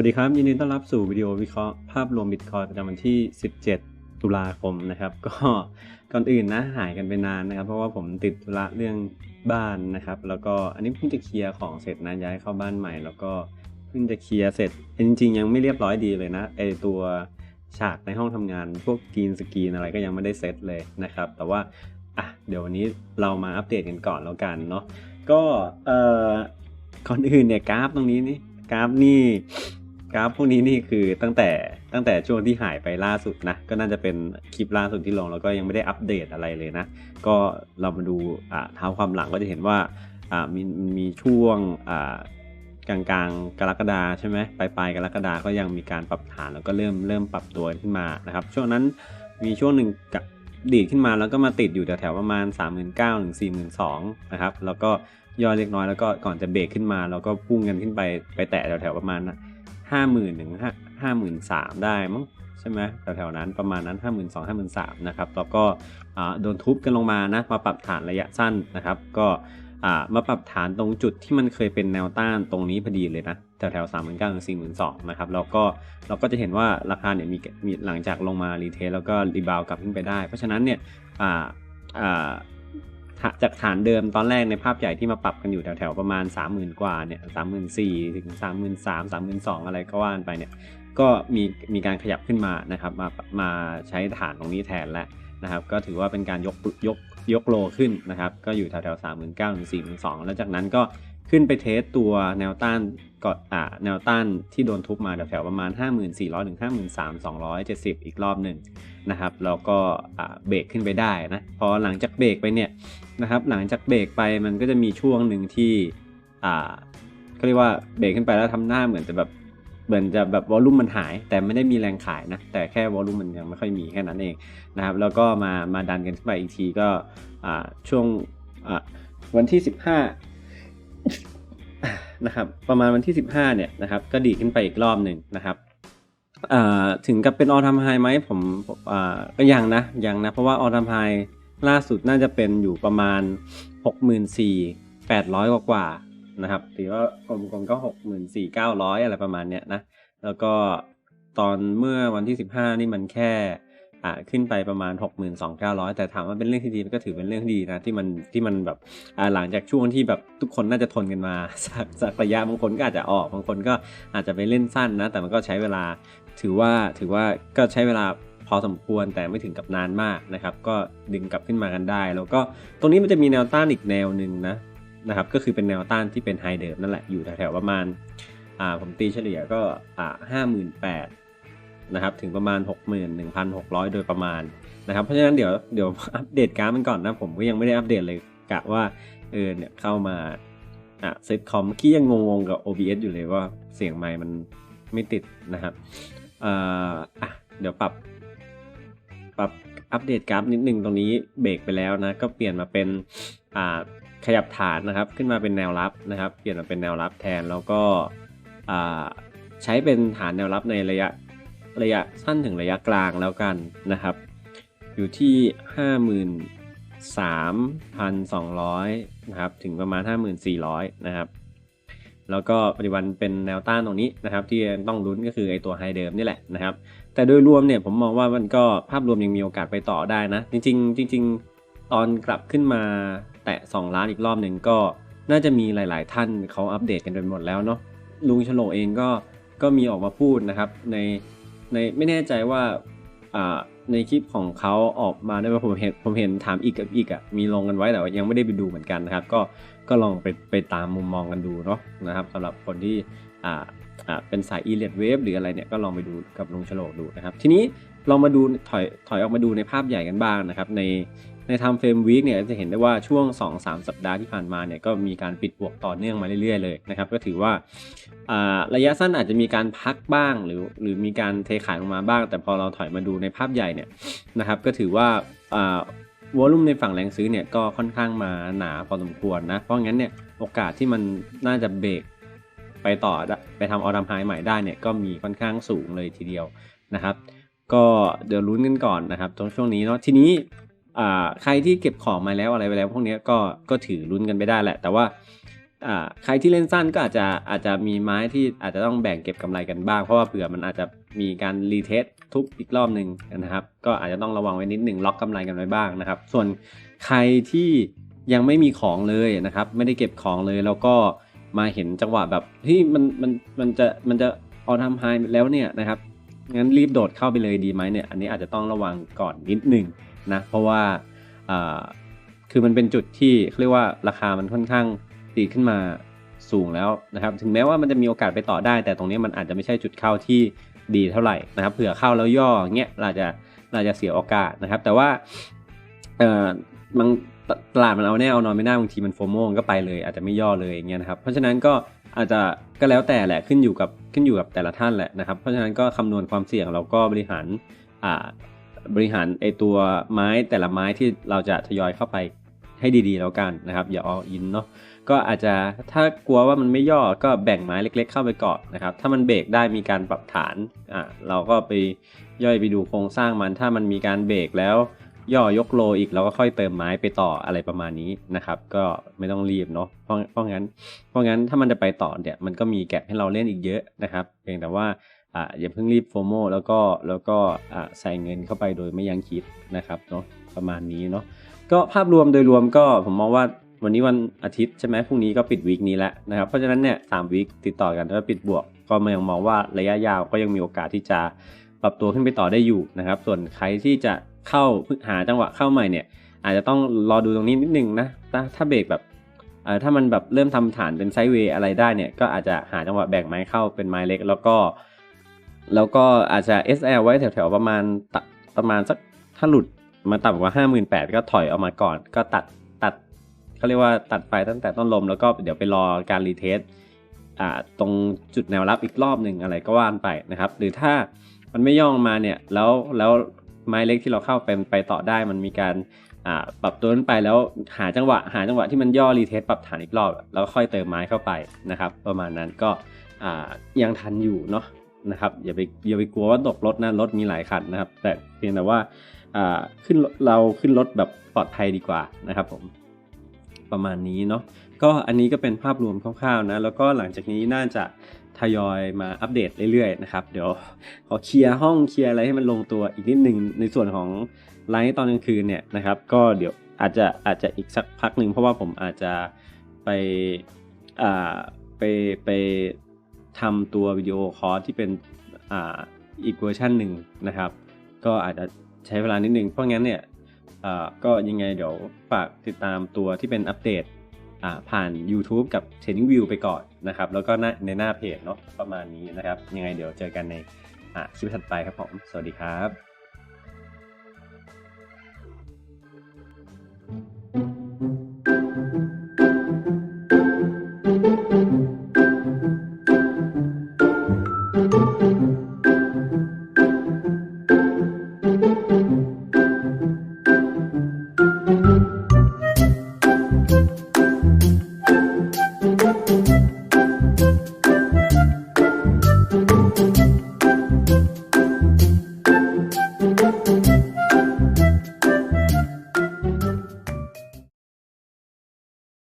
วัสดีครับ ยินดีต้อนรับสู่วิดีโอวิเคราะห์ภาพรวมบิตคอยประจำวันที่ 17 ตุลาคมนะครับ ก็ก่อนอื่นนะหายกันไปนานนะครับ เพราะว่าผมติดธุระเรื่องบ้านนะครับ แล้วก็อันนี้เพิ่งจะเคลียร์ของเสร็จนะย้ายเข้าบ้านใหม่ แล้วก็เพิ่งจะเคลียร์เสร็จจริงๆ ยังไม่เรียบร้อยดีเลยนะไอตัวฉากในห้องทำงาน พวกกรีนสกรีนอะไรก็ยังไม่ได้เซตเลยนะครับ แต่ว่าอะเดี๋ยววันนี้เรามาอัปเดตกันก่อนแล้วกันเนาะก็เอ่อก่อนอื่นเนี่ยกราฟตรงนี้นี่กราฟนี่ กราฟพวกนี้นี่คือตั้งแต่ตั้งแต่ช่วงที่หายไปล่าสุดนะ ก็น่าจะเป็นคลิปล่าสุดที่ลงแล้วก็ยังไม่ได้อัปเดตอะไรเลยนะ ก็เรามาดูอ่าเท้าความหลังก็จะเห็นว่าอ่ามีมีช่วงอ่ากลางกลางๆกรกฎาใช่ไหมปลายปลายกรกฎาก็ยังมีการปรับฐานแล้วก็เริ่มเริ่มปรับตัวขึ้นมานะครับ ช่วงนั้นมีช่วงหนึ่งกับดีดขึ้นมาแล้วก็มาติดอยู่แถวๆประมาณ 3 9 0 0 0ถึง42,000นะครับแล้วก็ย่อเล็กน้อยแล้วก็ก่อนจะเบรกขึ้นมาแล้วก็พุ่งกันขึ้นไปไปแตะแถวๆประมาณ 50,000ถึง53,000ได้มั้งใช่ไหมแถวๆนั้นประมาณนั้น 52,000 53,000นะครับแล้วก็โดนทุบกันลงมานะมาปรับฐานระยะสั้นนะครับ ก็มาปรับฐานตรงจุดที่มันเคยเป็นแนวต้านตรงนี้พอดีเลยนะแถวแถวสามหมื่นเก้าถึงสี่หมื่นสองนะครับแล้วก็เราก็จะเห็นว่าราคาเนี่ยมีมีหลังจากลงมารีเทสแล้วก็รีบาวกลับขึ้นไปได้ เพราะฉะนั้นเนี่ย จากฐานเดิมตอนแรกในภาพใหญ่ที่มาปรับกันอยู่แถวๆประมาณ 30,000 กว่าเนี่ยสามหมื่นสี่ถึงสามหมื่นสามสามหมื่นสองอะไรก็ว่านไปเนี่ยก็มีมีการขยับขึ้นมานะครับมามาใช้ฐานตรงนี้แทนแล้วนะครับ ก็ถือว่าเป็นการยกยกยกโลขึ้นนะครับ ก็อยู่แถวๆสามหมื่นเก้าถึงสี่หมื่นสองแล้วจากนั้นก็ ขึ้นไปเทสตัวแนวต้านก่อ่าแนวต้านที่โดนทุบมาแถวๆประมาณ 5,400ถึง53,270 อีกรอบหนึ่งนะครับแล้วก็เบรกขึ้นไปได้นะพอหลังจากเบรกไปเนี่ยนะครับหลังจากเบรกไปมันก็จะมีช่วงหนึ่งที่อ่าก็เรียกว่าเบรกขึ้นไปแล้วทำหน้าเหมือนจะแบบเหมือนจะแบบวอลลุ่มมันหาย แต่ไม่ได้มีแรงขายนะแต่แค่วอลลุ่มมันยังไม่ค่อยมีแค่นั้นเองนะครับแล้วก็มามาดันกันขึ้นไปอีกทีก็อ่าช่วงอ่าวันที่ 15 นะครับประมาณวันที่ 15 เนี่ยนะครับก็ดีขึ้นไปอีกรอบหนึ่งนะครับถึงกับเป็นออทำไฮไหมผมก็ยังนะยังนะ เพราะว่าออทำไฮล่าสุดน่าจะเป็นอยู่ประมาณ 64,800 กว่ากว่านะครับถือว่ากลมๆก็ 64,900 อะไรประมาณเนี้ยนะ แล้วก็ตอนเมื่อวันที่ 15 นี่มันแค่ ขึ้นไปประมาณ 62,900 แต่ถามว่าเป็นเรื่องที่ดีก็ถือเป็นเรื่องที่ดีนะที่มันที่มันแบบหลังจากช่วงที่แบบทุกคนน่าจะทนกันมาสักสักระยะบางคนก็อาจจะออกบางคนก็อาจจะไปเล่นสั้นนะ แต่มันก็ใช้เวลาถือว่าถือว่าก็ใช้เวลาพอสมควรแต่ไม่ถึงกับนานมากนะครับ ก็ดึงกลับขึ้นมากันได้ แล้วก็ตรงนี้มันจะมีแนวต้านอีกแนวหนึ่งนะนะครับก็คือเป็นแนวต้านที่เป็นไฮเดิมนั่นแหละอยู่แถวๆประมาณผมตีเฉลี่ยก็ห้าหมื่นแปด นะครับถึงประมาณ 61,600 โดยประมาณนะครับเพราะฉะนั้นเดี๋ยวเดี๋ยวอัปเดตการ์ดมันก่อนนะผมก็ยังไม่ได้อัปเดตเลยกะว่าเออเนี่ยเข้ามาอะเซตคอมกี้ยังงงๆกับ OBS อยู่เลยว่าเสียงไมค์มันไม่ติดนะครับอ่าอะเดี๋ยวปรับ ปรับอัปเดตกราฟนิดนึงตรงนี้เบรกไปแล้วนะก็เปลี่ยนมาเป็นอ่าขยับฐานนะครับ ขึ้นมาเป็นแนวรับนะครับ เปลี่ยนมาเป็นแนวรับแทนแล้วก็อ่าใช้เป็นฐานแนวรับในระยะ ระยะสั้นถึงระยะกลางแล้วกันนะครับ อยู่ที่ 53,200นะครับถึงประมาณ 54,000นะครับแล้วก็ปัจจุบันเป็นแนวต้านตรงนี้นะครับ ที่ต้องลุ้นก็คือไอตัวไฮเดิมนี่แหละนะครับ แต่โดยรวมเนี่ยผมมองว่ามันก็ภาพรวมยังมีโอกาสไปต่อได้นะ จริงๆจริงๆ ตอนกลับขึ้นมาแตะ 2 ล้านอีกรอบหนึ่งก็น่าจะมีหลาย ๆ ท่านเขาอัปเดตกันไปหมดแล้วเนาะลุงฉลเองก็ก็มีออกมาพูดนะครับใน ในไม่แน่ใจว่าอ่าในคลิปของเขาออกมาได้ว่าผมเห็นผมเห็นถามอีกกับอีกอะมีลงกันไว้แต่ว่ายังไม่ได้ไปดูเหมือนกันนะครับ ก็ก็ลองไปไปตามมุมมองกันดูเนาะนะครับสำหรับคนที่อ่าอ่าเป็นสาย e l i t wave หรืออะไรเนี่ยก็ลองไปดูกับลุงฉลกดูนะครับ ทีนี้ลองมาดูถอยถอยออกมาดูในภาพใหญ่กันบ้างนะครับ ใน ใน time frame week เนี่ยจะเห็นได้ว่าช่วง 2-3 สัปดาห์ที่ผ่านมาเนี่ยก็มีการปิดบวกต่อเนื่องมาเรื่อยๆเลยนะครับ ก็ถือว่าระยะสั้นอาจจะมีการพักบ้างหรือหรือมีการเทขายลงมาบ้าง แต่พอเราถอยมาดูในภาพใหญ่เนี่ยนะครับก็ถือว่าวอลุ่มในฝั่งแรงซื้อเนี่ยก็ค่อนข้างมาหนาพอสมควรนะ เพราะงั้นเนี่ยโอกาสที่มันน่าจะเบรกไปต่อไปทำออดัมไฮใหม่ได้เนี่ยก็มีค่อนข้างสูงเลยทีเดียวนะครับ ก็เดี๋ยวลุ้นกันก่อนนะครับตรงช่วงนี้เนาะทีนี้ ใครที่เก็บของมาแล้วอะไรไปแล้วพวกนี้ก็ก็ถือลุ้นกันไปได้แหละ แต่ว่าอ่าใครที่เล่นสั้นก็อาจจะอาจจะมีไม้ที่อาจจะต้องแบ่งเก็บกำไรกันบ้าง เพราะว่าเผื่อมันอาจจะมีการรีเทสทุบอีกรอบหนึ่งนะครับ ก็อาจจะต้องระวังไว้นิดหนึ่งล็อกกำไรกันไว้บ้างนะครับ ส่วนใครที่ยังไม่มีของเลยนะครับ ไม่ได้เก็บของเลยแล้วก็มาเห็นจังหวะแบบเฮ้ยมันมันมันจะมันจะออทำไฮแล้วเนี่ยนะครับงั้นรีบโดดเข้าไปเลยดีไหมเนี่ยอันนี้อาจจะต้องระวังก่อนนิดหนึ่ง นะเพราะว่าคือมันเป็นจุดที่เขาเรียกว่าราคามันค่อนข้างตีขึ้นมาสูงแล้วนะครับ ถึงแม้ว่ามันจะมีโอกาสไปต่อได้ แต่ตรงนี้มันอาจจะไม่ใช่จุดเข้าที่ดีเท่าไหร่นะครับเผื่อเข้าแล้วย่อเงี้ยเราจะเราจะเสียโอกาสนะครับ แต่ว่าเออบางตลาดมันเอาแน่เอานอนไม่ได้บางทีมันโฟโมงก็ไปเลย อาจจะไม่ย่อเลยอย่างเงี้ยนะครับเพราะฉะนั้นก็อาจจะก็แล้วแต่แหละขึ้นอยู่กับขึ้นอยู่กับแต่ละท่านแหละนะครับ เพราะฉะนั้นก็คำนวณความเสี่ยงเราก็บริหารอ่า บริหารไอตัวไม้แต่ละไม้ที่เราจะทยอยเข้าไปให้ดีๆแล้วกันนะครับ อย่าอออินเนาะก็อาจจะถ้ากลัวว่ามันไม่ย่อก็แบ่งไม้เล็ก ๆ เข้าไปก่อนนะครับ ถ้ามันเบรกได้มีการปรับฐานอ่าเราก็ไปย่อยไปดูโครงสร้างมัน ถ้ามันมีการเบรกแล้ว ย่อยกโลอีกเราก็ค่อยเติมไม้ไปต่ออะไรประมาณนี้นะครับ ก็ไม่ต้องรีบเนาะเพราะเพราะงั้นเพราะงั้นถ้ามันจะไปต่อเนี่ยมันก็มีแกลบให้เราเล่นอีกเยอะนะครับ เพียงแต่ว่า อ่าอย่าเพิ่งรีบโฟโมแล้วก็แล้วก็อ่าใส่เงินเข้าไปโดยไม่ยังคิดนะครับเนาะประมาณนี้เนาะก็ภาพรวมโดยรวมก็ผมมองว่าวันนี้วันอาทิตย์ใช่ไหมพรุ่งนี้ก็ปิดวีคนี้แล้วนะครับเพราะฉะนั้นเนี่ยสามวีคติดต่อกันถ้าปิดบวก ก็มายังมองว่าระยะยาวก็ยังมีโอกาสที่จะปรับตัวขึ้นไปต่อได้อยู่นะครับ ส่วนใครที่จะเข้าหาจังหวะเข้าใหม่เนี่ย อาจจะต้องรอดูตรงนี้นิดนึงนะถ้าถ้าเบรกแบบถ้ามันแบบเริ่มทำฐานเป็นไซด์เวย์อะไรได้เนี่ยก็อาจจะหาจังหวะแบ่งไม้เข้าเป็นไม้เล็ก แล้วก็ แล้วก็อาจจะ SL ไว้แถวๆประมาณประมาณสักถ้าหลุดมาต่ำกว่า 58,000 ก็ถอยออกมาก่อน ก็ตัดตัดเขาเรียกว่าตัดไฟตั้งแต่ต้นลม แล้วก็เดี๋ยวไปรอการรีเทสตรงจุดแนวรับอีกรอบหนึ่งอะไรก็ว่านไปนะครับ หรือถ้ามันไม่ย่องมาเนี่ยแล้วแล้วไม้เล็กที่เราเข้าไปไปต่อได้มันมีการปรับตัวขึ้นไปแล้วหาจังหวะ หาจังหวะที่มันย่อรีเทสปรับฐานอีกรอบ แล้วค่อยเติมไม้เข้าไปนะครับ ประมาณนั้นก็ยังทันอยู่เนาะ นะครับอย่าไปอย่าไปกลัวว่าตกรถนะรถมีหลายคันนะครับ แต่เพียงแต่ว่าขึ้นเราขึ้นรถแบบปลอดภัยดีกว่านะครับผมประมาณนี้เนาะก็อันนี้ก็เป็นภาพรวมคร่าวๆนะแล้วก็หลังจากนี้น่าจะทยอยมาอัปเดตเรื่อยๆนะครับเดี๋ยวขอเคลียร์ห้องเคลียร์อะไรให้มันลงตัวอีกนิดหนึ่งในส่วนของไลฟ์ตอนกลางคืนเนี่ยนะครับ ก็เดี๋ยวอาจจะอาจจะอีกสักพักหนึ่งเพราะว่าผมอาจจะไปอ่าไปไป ทำตัววิดีโอคอร์สที่เป็นอ่าอีกเวอร์ชันหนึ่งนะครับ ก็อาจจะใช้เวลานิดนึงเพราะงั้นเนี่ยก็ยังไงเดี๋ยวฝากติดตามตัวที่เป็นอัปเดตผ่าน YouTube กับ Training View ไปก่อนนะครับ แล้วก็ในหน้าเพจเนาะประมาณนี้นะครับ ยังไงเดี๋ยวเจอกันในคลิปถัดไปครับผม สวัสดีครับ